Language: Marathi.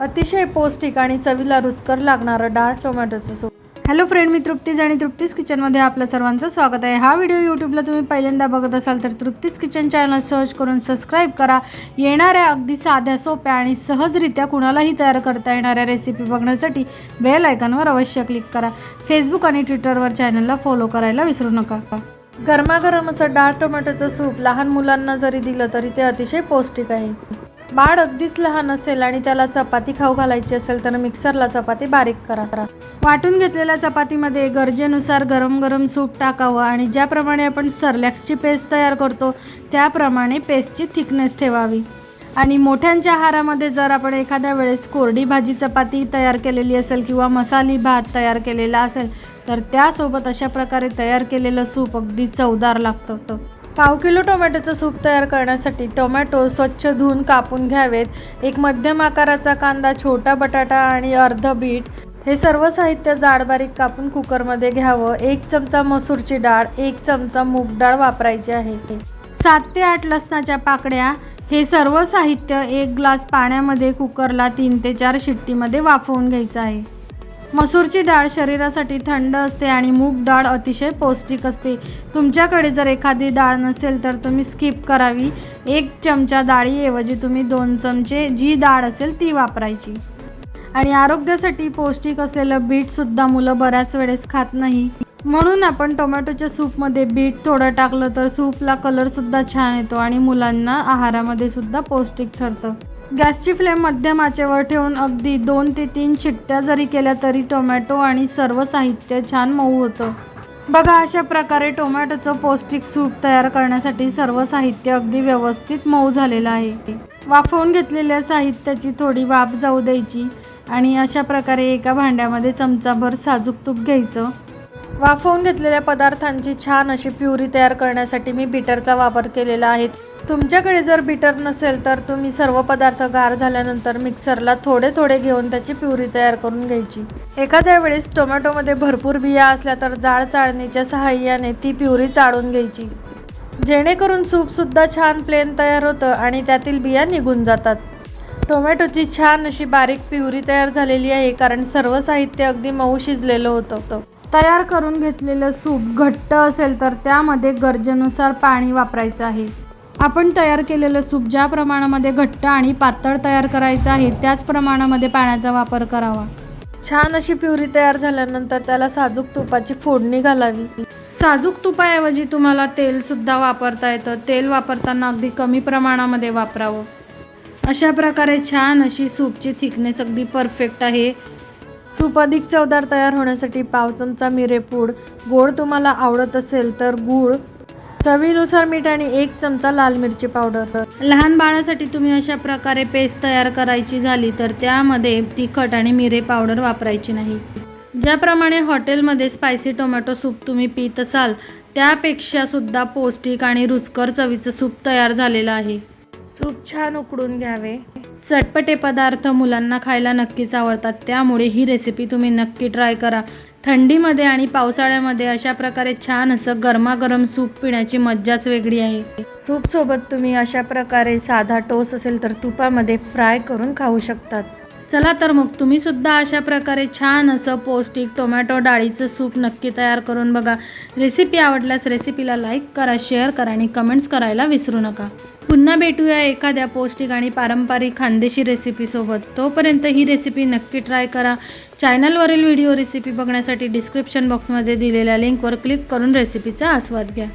अतिशय पौष्टिक आणि चवीला रुचकर लागणारं डार्क टोमॅटोचं सूप. हॅलो फ्रेंड मी तृप्तीज आणि तृप्तीज किचनमध्ये आपलं सर्वांचं स्वागत आहे. हा व्हिडिओ यूट्यूबला तुम्ही पहिल्यांदा बघत असाल तर तृप्तीज किचन चॅनल सर्च करून सबस्क्राईब करा. येणाऱ्या अगदी साध्या सोप्या आणि सहजरित्या कुणालाही तयार करता येणाऱ्या रेसिपी बघण्यासाठी बेल आयकॉनवर अवश्य क्लिक करा. फेसबुक आणि ट्विटरवर चॅनलला फॉलो करायला विसरू नका. गरमागरम असं डाळ टोमॅटोचं सूप लहान मुलांना जरी दिलं तरी ते अतिशय पौष्टिक आहे. बाळ अगदीच लहान असेल आणि त्याला चपाती खाऊ घालायची असेल तर मिक्सरला चपाती बारीक करा. वाटून घेतलेल्या चपातीमध्ये गरजेनुसार गरम गरम सूप टाकावं आणि ज्याप्रमाणे आपण सरलॅक्सची पेस्ट तयार करतो त्याप्रमाणे पेस्टची थिकनेस ठेवावी. आणि मोठ्यांच्या आहारामध्ये जर आपण एखाद्या वेळेस कोरडी भाजी चपाती तयार केलेली असेल किंवा मसाली भात तयार केलेला असेल तर त्यासोबत अशा प्रकारे तयार केलेलं सूप अगदी चवदार लागतं. पाव किलो टोमॅटोचं सूप तयार करण्यासाठी टोमॅटो स्वच्छ धुवून कापून घ्यावेत. एक मध्यम आकाराचा कांदा छोटा बटाटा आणि अर्ध बीट. हे सर्व साहित्य जाड बारीक कापून कुकरमध्ये घ्यावं. एक चमचा मसूरची डाळ एक चमचा मूग डाळ वापरायची आहे. सात ते आठ लसणाच्या पाकड्या हे सर्व साहित्य एक ग्लास पाण्यामध्ये कुकरला तीन ते चार शिट्टीमध्ये वाफवून घ्यायचं आहे. मसूरची डाळ शरीरासाठी थंड असते आणि मूग डाळ अतिशय पौष्टिक असते. तुमच्याकडे जर एखादी डाळ नसेल तर तुम्ही स्किप करावी. एक चमचा डाळीऐवजी तुम्ही दोन चमचे जी डाळ असेल ती वापरायची. आणि आरोग्यासाठी पौष्टिक असलेलं बीटसुद्धा मुलं बऱ्याच वेळेस खात नाही. म्हणून आपण टोमॅटोच्या सूपमध्ये बीट थोडं टाकलं तर सूपला कलरसुद्धा छान येतो आणि मुलांना आहारामध्ये सुद्धा पौष्टिक ठरतं. गॅसची फ्लेम मध्यम आचेवर ठेवून अगदी दोन ते तीन शिट्ट्या जरी केल्या तरी टोमॅटो आणि सर्व साहित्य छान मऊ होतं. बघा अशा प्रकारे टोमॅटोचं पौष्टिक सूप तयार करण्यासाठी सर्व साहित्य अगदी व्यवस्थित मऊ झालेलं आहे. वाफवून घेतलेल्या साहित्याची थोडी वाफ जाऊ द्यायची आणि अशा प्रकारे एका भांड्यामध्ये चमचाभर साजूक तूप घ्यायचं. वाफवून घेतलेल्या पदार्थांची छान अशी प्युरी तयार करण्यासाठी मी बिटरचा वापर केलेला आहे. तुमच्याकडे जर बिटर नसेल तर तुम्ही सर्व पदार्थ गार झाल्यानंतर मिक्सरला थोडे थोडे घेऊन त्याची प्युरी तयार करून घ्यायची. एखाद्या वेळेस टोमॅटोमध्ये भरपूर बिया असल्या तर जाळ चाळणीच्या सहाय्याने ती प्युरी चाळून घ्यायची. जेणेकरून सूपसुद्धा छान प्लेन तयार होतं आणि त्यातील बिया निघून जातात. टोमॅटोची छान अशी बारीक प्युरी तयार झालेली आहे कारण सर्व साहित्य अगदी मऊ शिजलेलं होतं. तयार करून घेतलेलं सूप घट्ट असेल तर त्यामध्ये गरजेनुसार पाणी वापरायचं आहे. आपण तयार केलेलं सूप ज्या प्रमाणामध्ये घट्ट आणि पातळ तयार करायचं आहे त्याच प्रमाणामध्ये पाण्याचा वापर करावा. छान अशी प्युरी तयार झाल्यानंतर त्याला साजूक तुपाची फोडणी घालावी. साजूक तुपाऐवजी तुम्हाला तेलसुद्धा वापरता येतं. तेल वापरताना अगदी कमी प्रमाणामध्ये वापरावं. अशा प्रकारे छान अशी सूपची थिकनेस अगदी परफेक्ट आहे. सूप अधिक चवदार तयार होण्यासाठी पाव चमचा मिरेपूड गोड तुम्हाला आवडत असेल तर गूळ चवीनुसार मीठ आणि एक चमचा लाल मिरची पावडर. लहान बाळासाठी तुम्ही अशा प्रकारे पेस्ट तयार करायची झाली तर त्यामध्ये तिखट आणि मिरे पावडर वापरायची नाही. ज्याप्रमाणे हॉटेलमध्ये स्पायसी टोमॅटो सूप तुम्ही पित असाल त्यापेक्षा सुद्धा पौष्टिक आणि रुचकर चवीचं सूप तयार झालेलं आहे. सूप छान उकडून घ्यावे. चटपटे पदार्थ मुलांना खायला नक्कीच आवडतात. त्यामुळे ही रेसिपी तुम्ही नक्की ट्राय करा. थंडीमध्ये आणि पावसाळ्यामध्ये अशा प्रकारे छान असं गरमागरम सूप पिण्याची मज्जाच वेगळी आहे. सूप सोबत तुम्ही अशा प्रकारे साधा टोस असेल तर तुपामध्ये फ्राय करून खाऊ शकतात. चला तर मग तुम्ही सुद्धा अशा प्रकारे छान असं पौष्टिक टोमॅटो डाळीचं सूप नक्की तयार करून बघा. रेसिपी आवडल्यास रेसिपीला लाईक करा शेअर करा आणि कमेंट्स करायला विसरू नका. पुन्हा भेटूया एखाद्या पौष्टिक आणि पारंपरिक खानदेशी रेसिपीसोबत तोपर्यंत ही रेसिपी नक्की ट्राय करा. चॅनलवरील व्हिडिओ रेसिपी बघण्यासाठी डिस्क्रिप्शन बॉक्समध्ये दिलेल्या लिंकवर क्लिक करून रेसिपीचा आस्वाद घ्या.